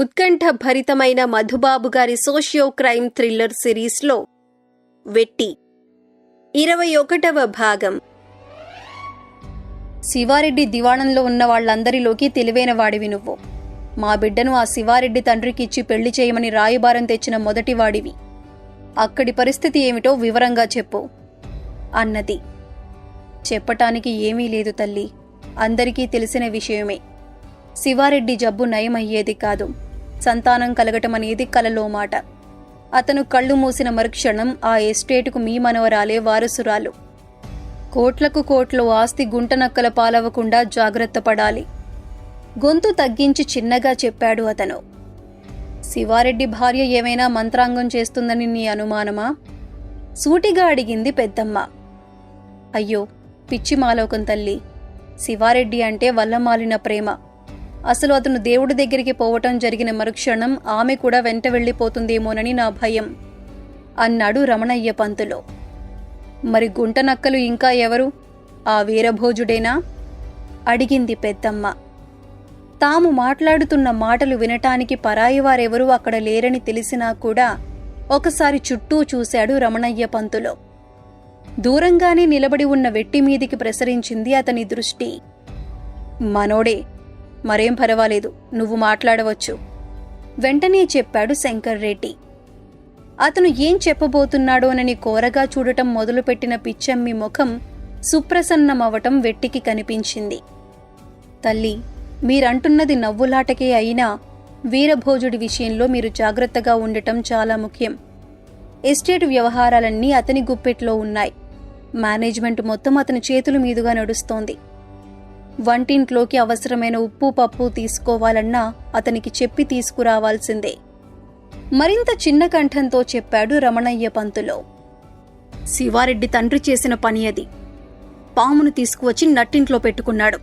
ఉత్కంఠ భరితమైన మధుబాబు గారి socio crime thriller సిరీస్లో వెట్టి. ఇరవై ఒకటవ భాగం. శివారెడ్డి దివాణంలో ఉన్న వాళ్ళందరిలోకి తెలివైన వాడివి నువ్వు. మా బిడ్డను ఆ శివారెడ్డి తండ్రికి ఇచ్చి పెళ్ళి చేయమని రాయబారం తెచ్చిన మొదటి వాడివి. అక్కడి పరిస్థితి ఏమిటో వివరంగా చెప్పు. అన్నది. చెప్పటానికి ఏమీ లేదు తల్లి. అందరికీ తెలిసిన విషయమే. శివారెడ్డి జబ్బు నయమయ్యేది కాదు. సంతానం కలగటం అనేది కలలో మాట. అతను కళ్ళు మూసిన మరుక్షణం ఆ ఎస్టేటుకు మీ మనవరాలే వారసురాలు. కోట్లకు కోట్లు ఆస్తి గుంటనక్కల పాలవకుండా జాగ్రత్త పడాలి. గొంతు తగ్గించి చిన్నగా చెప్పాడు అతను. శివారెడ్డి భార్య ఏమైనా మంత్రాంగం చేస్తుందని నీ అనుమానమా? సూటిగా అడిగింది పెద్దమ్మ. అయ్యో పిచ్చి మాలోకం తల్లి. శివారెడ్డి అంటే వల్లమాలిన ప్రేమ. అసలు అతను దేవుడి దగ్గరికి పోవటం జరిగిన మరుక్షణం ఆమె కూడా వెంట వెళ్ళిపోతుందేమోనని నా భయం. అన్నాడు రమణయ్య పంతులో. మరి గుంటనక్కలు ఇంకా ఎవరు? ఆ వీరభోజుడేనా? అడిగింది పెద్దమ్మ. తాము మాట్లాడుతున్న మాటలు వినటానికి పరాయి వారెవరూ అక్కడ లేరని తెలిసినా కూడా ఒకసారి చుట్టూ చూశాడు రమణయ్య పంతులో. దూరంగానే నిలబడి ఉన్న వెట్టి మీదికి ప్రసరించింది అతని దృష్టి. మనోడే మరేం పర్వాలేదు నువ్వు మాట్లాడవచ్చు. వెంటనే చెప్పాడు శంకర్ రెడ్డి. అతను ఏం చెప్పబోతున్నాడోనని కోరగా చూడటం మొదలుపెట్టిన పిచ్చమ్మి ముఖం సుప్రసన్నమవటం వెట్టికి కనిపించింది. తల్లి మీరంటున్నది నవ్వులాటకే అయినా వీరభోజుడి విషయంలో మీరు జాగ్రత్తగా ఉండటం చాలా ముఖ్యం. ఎస్టేట్ వ్యవహారాలన్నీ అతని గుప్పెట్లో ఉన్నాయి. మేనేజ్మెంట్ మొత్తం అతని చేతుల మీదుగా నడుస్తోంది. వంటింట్లోకి అవసరమైన ఉప్పు పప్పు తీసుకోవాలన్నా అతనికి చెప్పి తీసుకురావాల్సిందే. మరింత చిన్న కంఠంతో చెప్పాడు రమణయ్య పంతులో. శివారెడ్డి తండ్రి చేసిన పని అది. పామును తీసుకువచ్చి నట్టింట్లో పెట్టుకున్నాడు.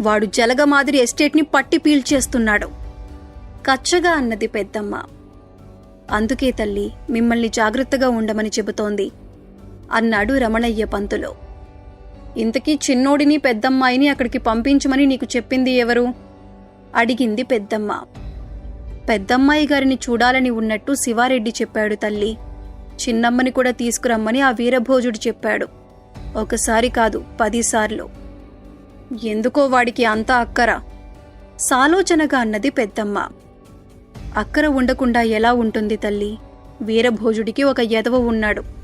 వాడు జలగ మాదిరి ఎస్టేట్ని పట్టి పీల్చేస్తున్నాడు. కచ్చగా అన్నది పెద్దమ్మ. అందుకే తల్లి మిమ్మల్ని జాగ్రత్తగా ఉండమని చెబుతోంది అన్నాడు రమణయ్య పంతులో. ఇంతకీ చిన్నోడిని పెద్దమ్మాయిని అక్కడికి పంపించమని నీకు చెప్పింది ఎవరు? అడిగింది పెద్దమ్మ. పెద్దమ్మాయి గారిని చూడాలని ఉన్నట్టు శివారెడ్డి చెప్పాడు తల్లి. చిన్నమ్మని కూడా తీసుకురమ్మని ఆ వీరభోజుడు చెప్పాడు. ఒకసారి కాదు పదిసార్లు. ఎందుకో వాడికి అంత అక్కర? సాలోచనగా అన్నది పెద్దమ్మ. అక్కర ఉండకుండా ఎలా ఉంటుంది తల్లి? వీరభోజుడికి ఒక ఎదవ ఉన్నాడు.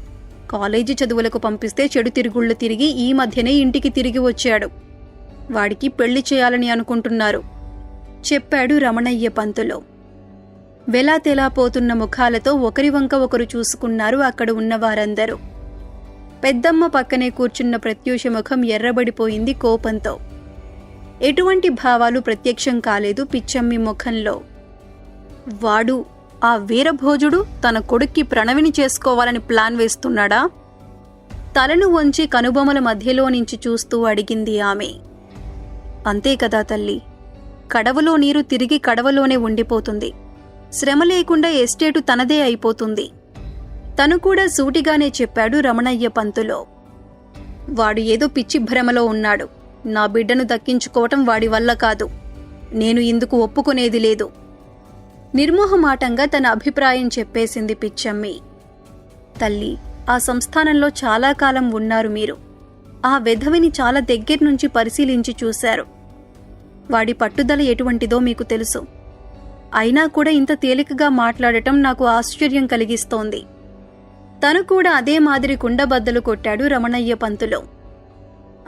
కాలేజీ చదువులకు పంపిస్తే చెడు తిరుగుళ్ళు తిరిగి ఈ మధ్యనే ఇంటికి తిరిగి వచ్చాడు. వాడికి పెళ్ళి చేయాలని అనుకుంటున్నారు. చెప్పాడు రమణయ్య పంతులో. వెలా తెలా పోతున్న ముఖాలతో ఒకరి వంక ఒకరు చూసుకున్నారు అక్కడ ఉన్న వారందరూ పెద్దమ్మ పక్కనే కూర్చున్న ప్రత్యూష ముఖం ఎర్రబడిపోయింది కోపంతో. ఎటువంటి భావాలు ప్రత్యక్షం కాలేదు పిచ్చమ్మి ముఖంలో. వాడు ఆ వీరభోజుడు తన కొడుక్కి ప్రణవిని చేసుకోవాలని ప్లాన్ వేస్తున్నాడా? తలను వంచి కనుబొమల మధ్యలో నుంచి చూస్తూ అడిగింది ఆమె. అంతే కదా తల్లి. కడవలో నీరు తిరిగి కడవలోనే ఉండిపోతుంది. శ్రమ లేకుండా ఎస్టేటు తనదే అయిపోతుంది. తను కూడా సూటిగానే చెప్పాడు రమణయ్య పంతులో. వాడు ఏదో పిచ్చి భ్రమలో ఉన్నాడు. నా బిడ్డను దక్కించుకోవటం వాడి వల్ల కాదు. నేను ఇందుకు ఒప్పుకునేది లేదు. నిర్మోహమాటంగా తన అభిప్రాయం చెప్పేసింది పిచ్చమ్మి. తల్లి ఆ సంస్థానంలో చాలా కాలం ఉన్నారు మీరు. ఆ వెధవిని చాలా దగ్గర నుంచి పరిశీలించి చూశారు. వాడి పట్టుదల ఎటువంటిదో మీకు తెలుసు. అయినా కూడా ఇంత తేలికగా మాట్లాడటం నాకు ఆశ్చర్యం కలిగిస్తోంది. తను కూడా అదే మాదిరి కుండబద్దలు కొట్టాడు రమణయ్య పంతులు.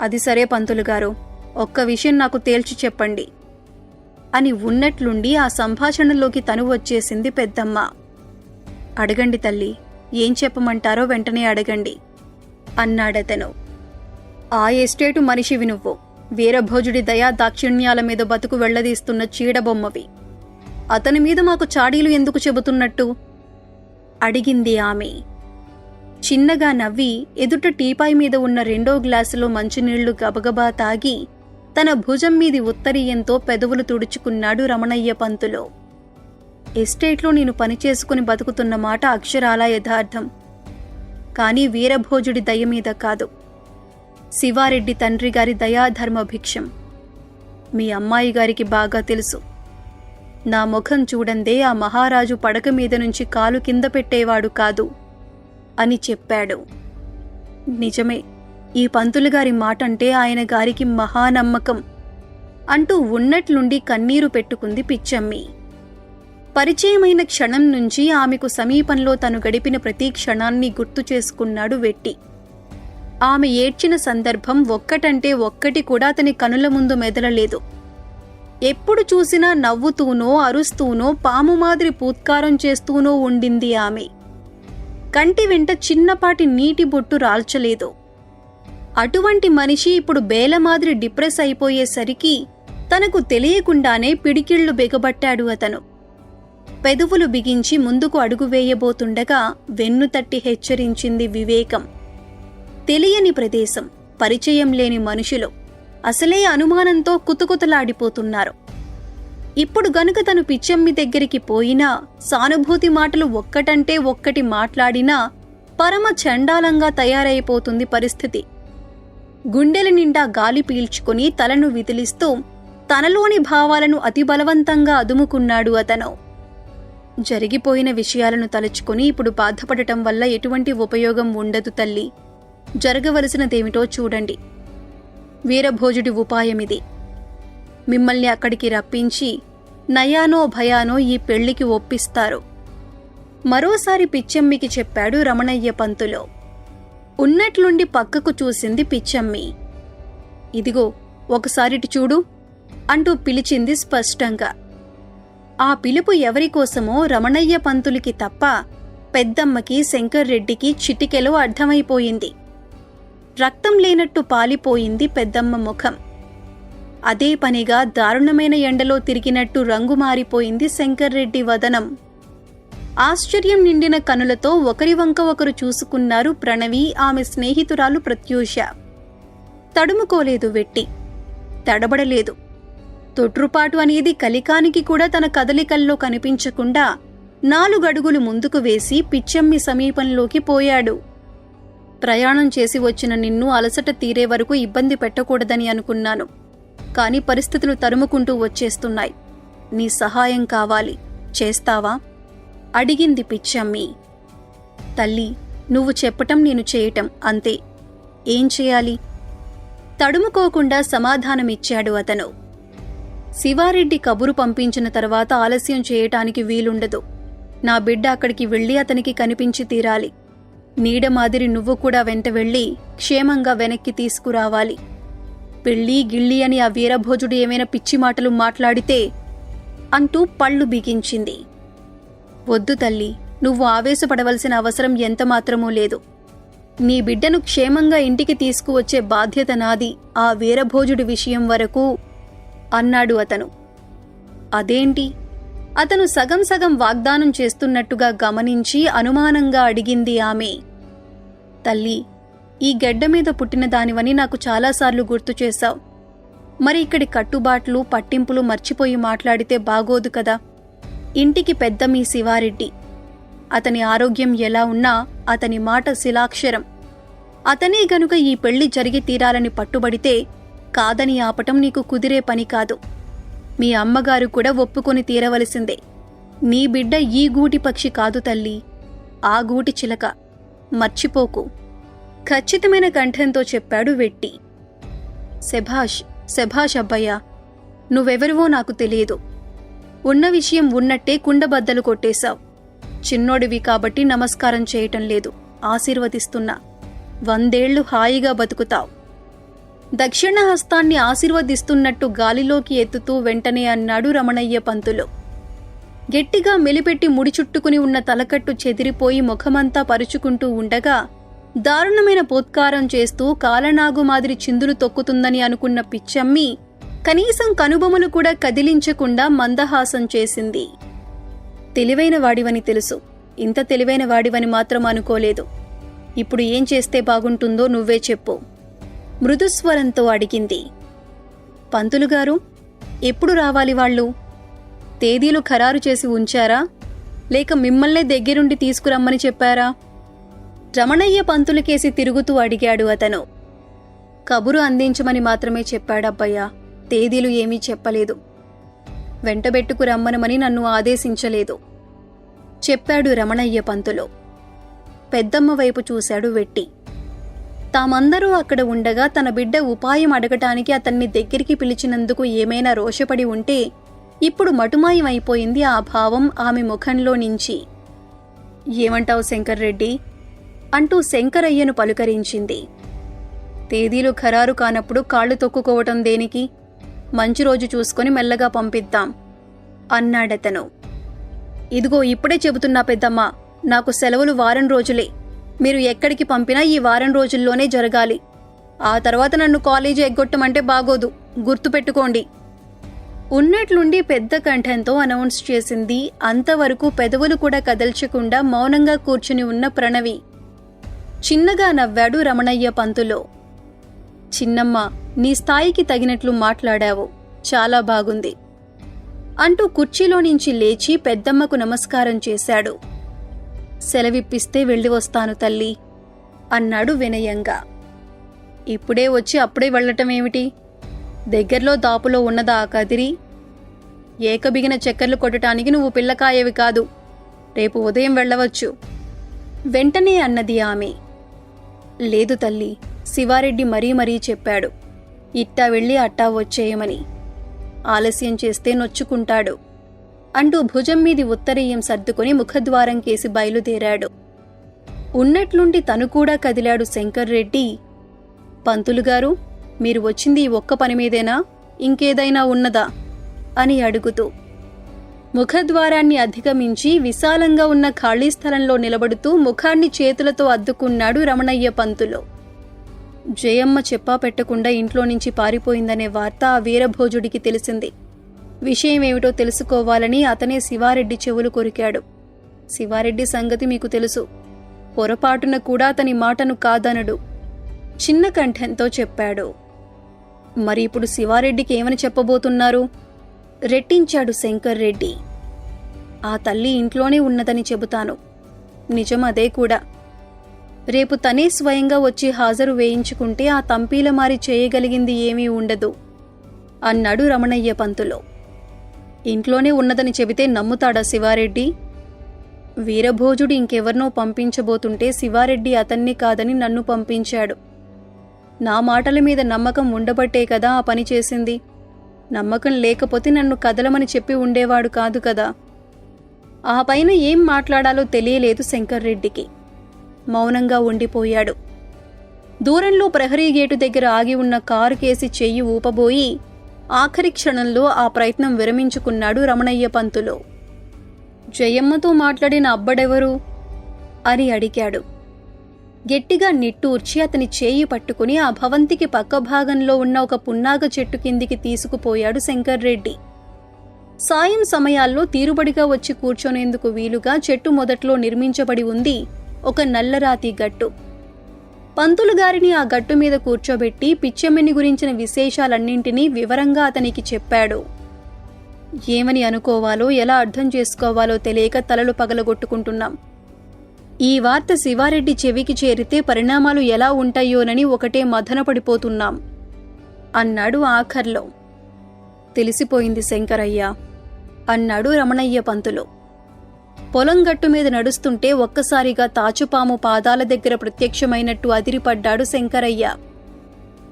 అది సరే పంతులు గారు ఒక్క విషయం నాకు తేల్చి చెప్పండి. అని ఉన్నట్లుండి ఆ సంభాషణలోకి తను వచ్చేసింది పెద్దమ్మ. అడగండి తల్లి ఏం చెప్పమంటారో వెంటనే అడగండి అన్నాడతను. ఆ ఎస్టేటు మనిషివి నువ్వు. వీరభోజుడి దయా దాక్షిణ్యాల మీద బతుకు వెళ్ళదీస్తున్న చీడబొమ్మవి. అతని మీద మాకు చాడీలు ఎందుకు చెబుతున్నట్టు? అడిగింది ఆమె. చిన్నగా నవ్వి ఎదుట టీపాయ్ మీద ఉన్న రెండో గ్లాసులో మంచినీళ్ళు గబగబా తాగి తన భుజం మీది ఉత్తరీయంతో పెదవులు తుడుచుకున్నాడు రమణయ్య పంతులో. ఎస్టేట్లో నేను పనిచేసుకుని బతుకుతున్న మాట అక్షరాల యథార్థం. కానీ వీరభోజుడి దయ మీద కాదు. శివారెడ్డి తండ్రి గారి దయాధర్మ భిక్షం మీ అమ్మాయి గారికి బాగా తెలుసు. నా ముఖం చూడందే ఆ మహారాజు పడక మీద నుంచి కాలు కింద పెట్టేవాడు కాదు అని చెప్పాడు. నిజమే. ఈ పంతులు గారి మాటంటే ఆయన గారికి మహానమ్మకం అంటూ ఉన్నట్లుండి కన్నీరు పెట్టుకుంది పిచ్చమ్మి. పరిచయమైన క్షణం నుంచి ఆమెకు సమీపంలో తను గడిపిన ప్రతి క్షణాన్ని గుర్తు చేసుకున్నాడు వెట్టి. ఆమె ఏడ్చిన సందర్భం ఒక్కటంటే ఒక్కటి కూడా అతని కనుల ముందు మెదలలేదు. ఎప్పుడు చూసినా నవ్వుతూనో అరుస్తూనో పాము మాదిరి పూత్కారం చేస్తూనో ఉండింది ఆమె. కంటి వెంట చిన్నపాటి నీటి బొట్టు రాల్చలేదు. అటువంటి మనిషి ఇప్పుడు బేల మాదిరి డిప్రెస్ అయిపోయేసరికి తనకు తెలియకుండానే పిడికిళ్ళు బిగబట్టాడు అతను. పెదవులు బిగించి ముందుకు అడుగు వేయబోతుండగా వెన్ను తట్టి హెచ్చరించింది వివేకం. తెలియని ప్రదేశం పరిచయం లేని మనుషులు అసలే అనుమానంతో కుతుకుతలాడిపోతున్నారు. ఇప్పుడు గనుక తను పిచ్చమ్మి దగ్గరికి పోయినా సానుభూతి మాటలు ఒక్కటంటే ఒక్కటి మాట్లాడినా పరమ చండాలంగా తయారైపోతుంది పరిస్థితి. గుండెల నిండా గాలి పీల్చుకుని తలను విదిలిస్తూ తనలోని భావాలను అతి బలవంతంగా అదుముకున్నాడు అతను. జరిగిపోయిన విషయాలను తలుచుకుని ఇప్పుడు బాధపడటం వల్ల ఎటువంటి ఉపయోగం ఉండదు తల్లి. జరగవలసినదేమిటో చూడండి. వీరభోజుడి ఉపాయమిది. మిమ్మల్ని అక్కడికి రప్పించి నయానో భయానో ఈ పెళ్ళికి ఒప్పిస్తారు. మరోసారి పిచ్చమ్మికి చెప్పాడు రమణయ్య పంతులో. ఉన్నట్లుండి పక్కకు చూసింది పిచ్చమ్మి. ఇదిగో ఒకసారిటి చూడు అంటూ పిలిచింది స్పష్టంగా. ఆ పిలుపు ఎవరికోసమో రమణయ్య పంతులకి తప్ప పెద్దమ్మకి శంకర్ రెడ్డికి చిటికెలో అర్థమైపోయింది. రక్తం లేనట్టు పాలిపోయింది పెద్దమ్మ ముఖం. అదే పనిగా దారుణమైన ఎండలో తిరిగినట్టు రంగు మారిపోయింది శంకర్రెడ్డి వదనం. ఆశ్చర్యం నిండిన కనులతో ఒకరి వంక ఒకరు చూసుకున్నారు ప్రణవి ఆమె స్నేహితురాలు ప్రత్యూష. తడుముకోలేదు వెట్టి. తడబడలేదు. తొట్రుపాటు అనేది కలికానికి కూడా తన కదలికల్లో కనిపించకుండా నాలుగడుగులు ముందుకు వేసి పిచ్చమ్మి సమీపంలోకి పోయాడు. ప్రయాణం చేసి వచ్చిన నిన్ను అలసట తీరే వరకు ఇబ్బంది పెట్టకూడదని అనుకున్నాను. కాని పరిస్థితులు తరుముకుంటూ వచ్చేస్తున్నాయి. నీ సహాయం కావాలి. చేస్తావా? అడిగింది పిచ్చమ్మి. తల్లి నువ్వు చెప్పటం నేను చేయటం అంతే. ఏం చేయాలి? తడుముకోకుండా సమాధానమిచ్చాడు అతను. శివారెడ్డి కబురు పంపించిన తర్వాత ఆలస్యం చేయటానికి వీలుండదు. నా బిడ్డ అక్కడికి వెళ్ళి అతనికి కనిపించి తీరాలి. నీడ మాదిరి నువ్వు కూడా వెంట వెళ్ళి క్షేమంగా వెనక్కి తీసుకురావాలి. పెళ్ళి గిళ్ళి అని ఆ వీరభోజుడు ఏమైనా పిచ్చి మాటలు మాట్లాడితే అంటూ పళ్ళు బిగించింది. వద్దు తల్లి నువ్వు ఆవేశపడవలసిన అవసరం ఎంత మాత్రమూ లేదు. నీ బిడ్డను క్షేమంగా ఇంటికి తీసుకువచ్చే బాధ్యత నాది ఆ వీరభోజుడి విషయం వరకు అన్నాడు అతను. అదేంటి? అతను సగం సగం వాగ్దానం చేస్తున్నట్టుగా గమనించి అనుమానంగా అడిగింది ఆమె. తల్లి ఈ గెడ్డ మీద పుట్టిన దానివని నాకు చాలాసార్లు గుర్తు చేశావు. మరి ఇక్కడి కట్టుబాట్లు పట్టింపులు మర్చిపోయి మాట్లాడితే బాగోదు కదా? ఇంటికి పెద్ద మీ శివారెడ్డి. అతని ఆరోగ్యం ఎలా ఉన్నా అతని మాట శిలాక్షరం. అతనే గనుక ఈ పెళ్ళి జరిగి తీరాలని పట్టుబడితే కాదని ఆపటం నీకు కుదిరే పని కాదు. మీ అమ్మగారు కూడా ఒప్పుకొని తీరవలసిందే. నీ బిడ్డ ఈ గూటి పక్షి కాదు తల్లి. ఆ గూటి చిలక. మర్చిపోకు. ఖచ్చితమైన కంఠంతో చెప్పాడు వెట్టి. శభాష్ శభాష్ అబ్బయ్యా నువ్వెవరివో నాకు తెలియదు. ఉన్న విషయం ఉన్నట్టే కుండబద్దలు కొట్టేశావు. చిన్నోడివి కాబట్టి నమస్కారం చేయటం లేదు ఆశీర్వదిస్తున్నా. వందేళ్ళు హాయిగా బతుకుతావు. దక్షిణ హస్తాన్ని ఆశీర్వదిస్తున్నట్టు గాలిలోకి ఎత్తుతూ వెంటనే అన్నాడు రమణయ్య పంతులు. గట్టిగా మెలిపెట్టి ముడి చుట్టుకుని ఉన్న తలకట్టు చెదిరిపోయి ముఖమంతా పరుచుకుంటూ ఉండగా దారుణమైన పోత్కారం చేస్తూ కాలనాగు మాదిరి చిందులు తొక్కుతుందని అనుకున్న పిచ్చమ్మి కనీసం కనుబొమలు కూడా కదిలించకుండా మందహాసం చేసింది. తెలివైన వాడివని తెలుసు. ఇంత తెలివైన వాడివని మాత్రం అనుకోలేదు. ఇప్పుడు ఏం చేస్తే బాగుంటుందో నువ్వే చెప్పు. మృదుస్వరంతో అడిగింది. పంతులుగారు ఎప్పుడు రావాలి వాళ్ళు? తేదీలు ఖరారు చేసి ఉంచారా? లేక మిమ్మల్నే దగ్గరుండి తీసుకురమ్మని చెప్పారా? రమణయ్య పంతులకేసి తిరుగుతూ అడిగాడు అతను. కబురు అందించమని మాత్రమే చెప్పాడబ్బయ్యా. తేదీలు ఏమీ చెప్పలేదు. వెంటబెట్టుకు రమ్మనమని నన్ను ఆదేశించలేదు. చెప్పాడు రమణయ్య పంతులు. పెద్దమ్మ వైపు చూశాడు వెట్టి. తామందరూ అక్కడ ఉండగా తన బిడ్డ ఉపాయం అడగటానికి అతన్ని దగ్గరికి పిలిచినందుకు ఏమైనా రోషపడి ఉంటే ఇప్పుడు మటుమాయమైపోయింది అయిపోయింది ఆ భావం ఆమె ముఖంలో నుంచి. ఏమంటావు శంకర్రెడ్డి అంటూ శంకరయ్యను పలుకరించింది. తేదీలు ఖరారు కానప్పుడు కాళ్ళు తొక్కుకోవటం దేనికి? మంచి రోజు చూసుకొని మెల్లగా పంపిద్దాం అన్నాడతను. ఇదిగో ఇప్పుడే చెబుతున్నా పెద్దమ్మ నాకు సెలవులు వారం రోజులే. మీరు ఎక్కడికి పంపినా ఈ వారం రోజుల్లోనే జరగాలి. ఆ తర్వాత నన్ను కాలేజీ ఎగ్గొట్టమంటే బాగోదు గుర్తుపెట్టుకోండి. ఉన్నట్లుండి పెద్ద కంఠంతో అనౌన్స్ చేసింది అంతవరకు పెదవులు కూడా కదల్చకుండా మౌనంగా కూర్చుని ఉన్న ప్రణవి. చిన్నగా నవ్వాడు రమణయ్య పంతులో. చిన్నమ్మ నీ స్థాయికి తగినట్లు మాట్లాడావు. చాలా బాగుంది. అంటూ కుర్చీలో నుంచి లేచి పెద్దమ్మకు నమస్కారం చేశాడు. సెలవిప్పిస్తే వెళ్ళి వస్తాను తల్లి అన్నాడు వినయంగా. ఇప్పుడే వచ్చి అప్పుడే వెళ్ళటం ఏమిటి? దగ్గరలో దాపులో ఉన్నదా ఆ కదిరి? ఏకబిగిన చక్కర్లు కొట్టడానికి నువ్వు పిల్లకాయవి కాదు. రేపు ఉదయం వెళ్ళవచ్చు. వెంటనే అన్నది ఆమె. లేదు తల్లి శివారెడ్డి మరీ మరీ చెప్పాడు. ఇట్టా వెళ్ళి అట్టా వచ్చేయమని. ఆలస్యం చేస్తే నొచ్చుకుంటాడు. అంటూ భుజం మీది ఉత్తరీయం సర్దుకొని ముఖద్వారం కేసి బయలుదేరాడు. ఉన్నట్లుండి తను కూడా కదిలాడు శంకర్రెడ్డి. పంతులుగారు మీరు వచ్చింది ఒక్క పని మీదేనా? ఇంకేదైనా ఉన్నదా? అని అడుగుతూ. ముఖద్వారాన్ని అధిగమించి విశాలంగా ఉన్న ఖాళీ స్థలంలో నిలబడుతూ ముఖాన్ని చేతులతో అద్దుకున్నాడు రమణయ్య పంతులు. జయమ్మ చెప్పా పెట్టకుండా ఇంట్లో నుంచి పారిపోయిందనే వార్త ఆ వీరభోజుడికి తెలిసింది. విషయం ఏమిటో తెలుసుకోవాలని అతనే శివారెడ్డి చెవులు కొరికాడు. శివారెడ్డి సంగతి మీకు తెలుసు. పొరపాటున కూడా అతని మాటను కాదనడు. చిన్న కంఠంతో చెప్పాడు. మరి ఇప్పుడు శివారెడ్డికి ఏమని చెప్పబోతున్నారు? రెట్టించాడు శంకర్ రెడ్డి. ఆ తల్లి ఇంట్లోనే ఉన్నదని చెబుతాను. నిజం అదే కూడా. రేపు తనే స్వయంగా వచ్చి హాజరు వేయించుకుంటే ఆ తంపీల మారి చేయగలిగింది ఏమీ ఉండదు. అన్నాడు రమణయ్య పంతులో. ఇంట్లోనే ఉన్నదని చెబితే నమ్ముతాడా శివారెడ్డి? వీరభోజుడు ఇంకెవరినో పంపించబోతుంటే శివారెడ్డి అతన్ని కాదని నన్ను పంపించాడు. నా మాటల మీద నమ్మకం ఉండబట్టే కదా ఆ పని చేసింది. నమ్మకం లేకపోతే నన్ను కదలమని చెప్పి ఉండేవాడు కాదు కదా. ఆ పైన ఏం మాట్లాడాలో తెలియలేదు శంకర్రెడ్డికి. మౌనంగా ఉండిపోయాడు. దూరంలో ప్రహరీ గేటు దగ్గర ఆగి ఉన్న కారు కేసి చెయ్యి ఊపబోయి ఆఖరి క్షణంలో ఆ ప్రయత్నం విరమించుకున్నాడు రమణయ్య పంతులో. జయమ్మతో మాట్లాడిన అబ్బడెవరు? అని అడిగాడు. గట్టిగా నిట్టూర్చి అతని చేయి పట్టుకుని ఆ భవంతికి పక్క భాగంలో ఉన్న ఒక పున్నాగ చెట్టు కిందికి తీసుకుపోయాడు శంకర్రెడ్డి. సాయం సమయాల్లో తీరుబడిగా వచ్చి కూర్చొనేందుకు వీలుగా చెట్టు మొదట్లో నిర్మించబడి ఉంది. ఒక నల్లరాతి గట్టు. పంతులు గారిని ఆ గట్టు మీద కూర్చోబెట్టి పిచ్చెమ్మిని గురించిన విశేషాలన్నింటినీ వివరంగా అతనికి చెప్పాడు. ఏమని అనుకోవాలో ఎలా అర్థం చేసుకోవాలో తెలియక తలలు పగలగొట్టుకుంటున్నాం. ఈ వార్త శివారెడ్డి చెవికి చేరితే పరిణామాలు ఎలా ఉంటాయోనని ఒకటే మదనపడిపోతున్నాం అన్నాడు ఆఖర్లో. తెలిసిపోయింది శంకరయ్య అన్నాడు రమణయ్య పంతులు. పొలం గట్టు మీద నడుస్తుంటే ఒక్కసారిగా తాచుపాము పాదాల దగ్గర ప్రత్యక్షమైనట్టు అదిరిపడ్డాడు శంకరయ్య.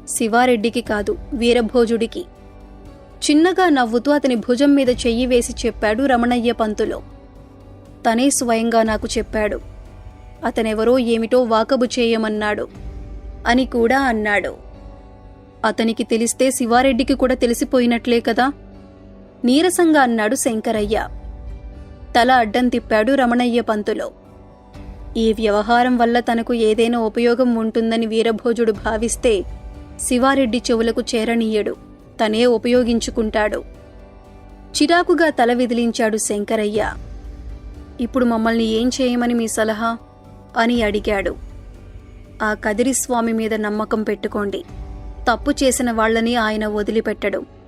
శివారెడ్డికి కాదు వీరభోజుడికి. చిన్నగా నవ్వుతూ అతని భుజం మీద చెయ్యి వేసి చెప్పాడు రమణయ్య పంతులు. తనే స్వయంగా నాకు చెప్పాడు. అతనెవరో ఏమిటో వాకబు చేయమన్నాడు అని కూడా అన్నాడు. అతనికి తెలిస్తే శివారెడ్డికి కూడా తెలిసిపోయినట్లే కదా? నీరసంగా అన్నాడు శంకరయ్య. తల అడ్డం తిప్పాడు రమణయ్య పంతులో. ఈ వ్యవహారం వల్ల తనకు ఏదైనా ఉపయోగం ఉంటుందని వీరభోజుడు భావిస్తే శివారెడ్డి చెవులకు చేరనీయడు. తనే ఉపయోగించుకుంటాడు. చిరాకుగా తల విదిలించాడు శంకరయ్య. ఇప్పుడు మమ్మల్ని ఏం చేయమని మీ సలహా అని అడిగాడు. ఆ కదిరిస్వామి మీద నమ్మకం పెట్టుకోండి. తప్పు చేసిన వాళ్ళని ఆయన వదిలిపెట్టడు.